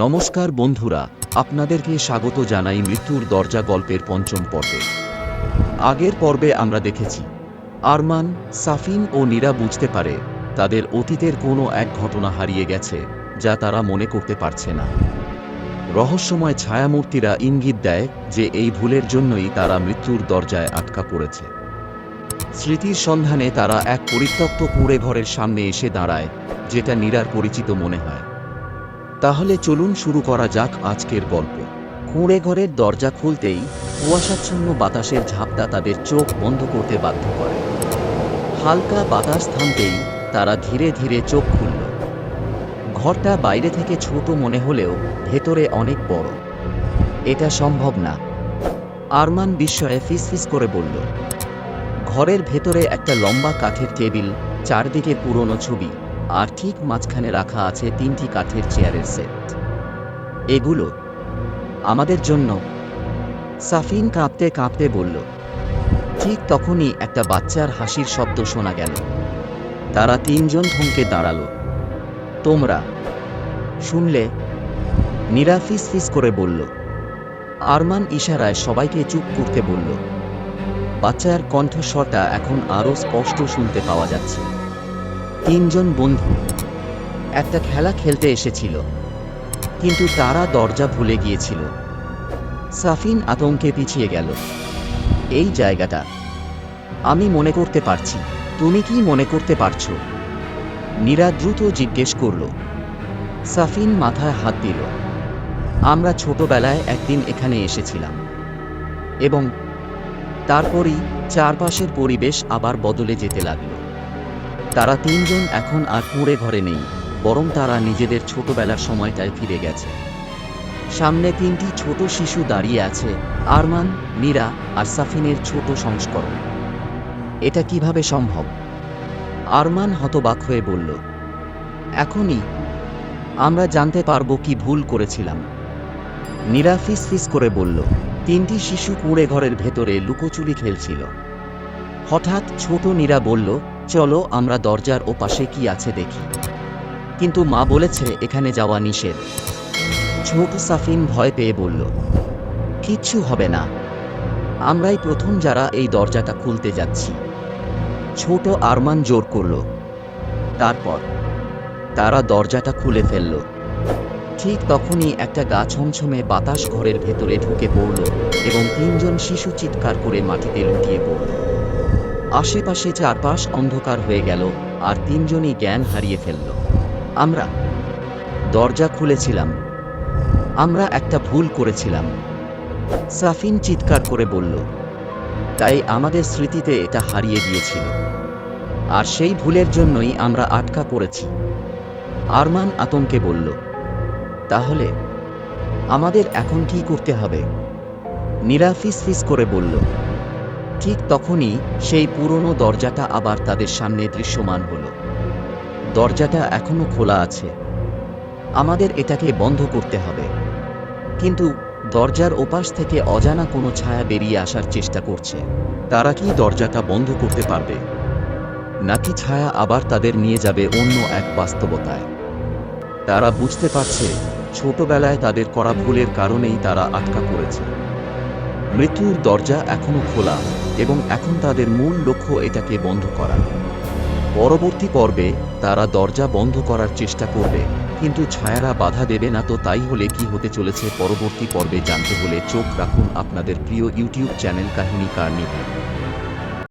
নমস্কার বন্ধুরা, আপনাদেরকে স্বাগত জানাই মৃত্যুর দরজা গল্পের পঞ্চম পর্বে। আগের পর্বে আমরা দেখেছি, আরমান, সাফিন ও নীরা বুঝতে পারে তাদের অতীতের কোনো এক ঘটনা হারিয়ে গেছে যা তারা মনে করতে পারছে না। রহস্যময় ছায়ামূর্তিরা ইঙ্গিত দেয় যে এই ভুলের জন্যই তারা মৃত্যুর দরজায় আটকা পড়েছে। স্মৃতির সন্ধানে তারা এক পরিত্যক্ত কুঁড়ে ঘরের সামনে এসে দাঁড়ায়, যেটা নীরার পরিচিত মনে হয়। তাহলে চলুন শুরু করা যাক আজকের গল্প। কুঁড়ে ঘরের দরজা খুলতেই কুয়াশাচ্ছন্ন বাতাসের ঝাপটা তাদের চোখ বন্ধ করতে বাধ্য করে। হালকা বাতাস থামতেই তারা ধীরে ধীরে চোখ খুলল। ঘরটা বাইরে থেকে ছোট মনে হলেও ভেতরে অনেক বড়। এটা সম্ভব না। আরমান বিস্ময়ে ফিসফিস করে বলল, ঘরের ভেতরে একটা লম্বা কাঠের টেবিল, চারদিকে পুরনো ছবি। আর ঠিক মাঝখানে রাখা আছে তিনটি কাঠের চেয়ারের সেট। এগুলো আমাদের জন্য। সাফিন কাঁপতে কাঁপতে বলল, ঠিক তখনই একটা বাচ্চার হাসির শব্দ শোনা গেল। তারা তিনজন থমকে দাঁড়াল। তোমরা শুনলে? নীরা ফিস ফিস করে বলল। আরমান ইশারায় সবাইকে চুপ করতে বলল, বাচ্চার কণ্ঠস্বরটা এখন আরও স্পষ্ট শুনতে পাওয়া যাচ্ছে। তিনজন বন্ধু। একটা খেলা খেলতে এসেছিল, কিন্তু তারা দরজা ভুলে গিয়েছিল। সাফিন আতঙ্কে পিছিয়ে গেল। এই জায়গাটা আমি মনে করতে পারছি। তুমি কি মনে করতে পারছ? নীরা দ্রুত জিজ্ঞেস করল। সাফিন মাথায় হাত দিল। আমরা ছোটবেলায় একদিন এখানে এসেছিলাম। এবং তারপরই চারপাশের পরিবেশ আবার বদলে যেতে লাগল। তারা তিনজন এখন আর কুঁড়ে ঘরে নেই, বরং তারা নিজেদের ছোটবেলার সময়টায় ফিরে গেছে। সামনে তিনটি ছোট শিশু দাঁড়িয়ে আছে, আরমান, মীরা আর সাফিনের ছোট সংস্করণ। এটা কীভাবে সম্ভব? আরমান হতবাক হয়ে বলল, এখনই। আমরা জানতে পারব কি ভুল করেছিলাম। নীরা ফিস ফিস করে বলল, তিনটি শিশু কুঁড়ে ঘরের ভেতরে লুকোচুরি খেলছিল। হঠাৎ ছোট নীরা বলল চলো আমরা দরজার ওপাশে কি আছে দেখি। কিন্তু মা বলেছে, এখানে যাওয়া নিষেধ। ছোট সাফিন ভয় পেয়ে বলল, কিচ্ছু হবে না। আমরাই প্রথম যারা এই দরজাটা খুলতে যাচ্ছি। ছোট আরমান জোর করল। তারপর তারা দরজাটা খুলে ফেলল। ঠিক তখনই একটা গা ছমছমে বাতাস ঘরের ভেতরে ঢুকে পড়ল এবং তিনজন শিশু চিৎকার করে মাটিতে লুটিয়ে পড়ল। আশেপাশে চারপাশ অন্ধকার হয়ে গেল, আর তিনজনই জ্ঞান হারিয়ে ফেলল। আমরা দরজা খুলেছিলাম। আমরা একটা ভুল করেছিলাম। সাফিন চিৎকার করে বলল, তাই আমাদের স্মৃতিতে এটা হারিয়ে দিয়েছিল। আর সেই ভুলের জন্যই আমরা আটকা পড়েছি। আরমান আতঙ্কে বলল, তাহলে আমাদের এখন কি করতে হবে? নীরা ফিস ফিস করে বলল ঠিক তখনই সেই পুরনো দরজাটা আবার তাদের সামনে দৃশ্যমান হলো। দরজাটা এখনও খোলা আছে। আমাদের এটাকে বন্ধ করতে হবে। কিন্তু দরজার ওপাশ থেকে অজানা কোনো ছায়া বেরিয়ে আসার চেষ্টা করছে। তারা কি দরজাটা বন্ধ করতে পারবে? নাকি ছায়া আবার তাদের নিয়ে যাবে অন্য এক বাস্তবতায়? তারা বুঝতে পারছে, ছোটবেলায় তাদের করা ভুলের কারণেই তারা আটকা পড়েছে। মৃত্যুর দরজা এখনও খোলা। এবং এখন তাদের মূল লক্ষ্য এটাকে বন্ধ করা। পরবর্তী পর্বে তারা দরজা বন্ধ করার চেষ্টা করবে, কিন্তু ছায়ারা বাধা দেবে না তো তাই হলে কি হতে চলেছে পরবর্তী পর্বে জানতে হলে চোখ রাখুন আপনাদের প্রিয় ইউটিউব চ্যানেল কাহিনী কার্নিভাল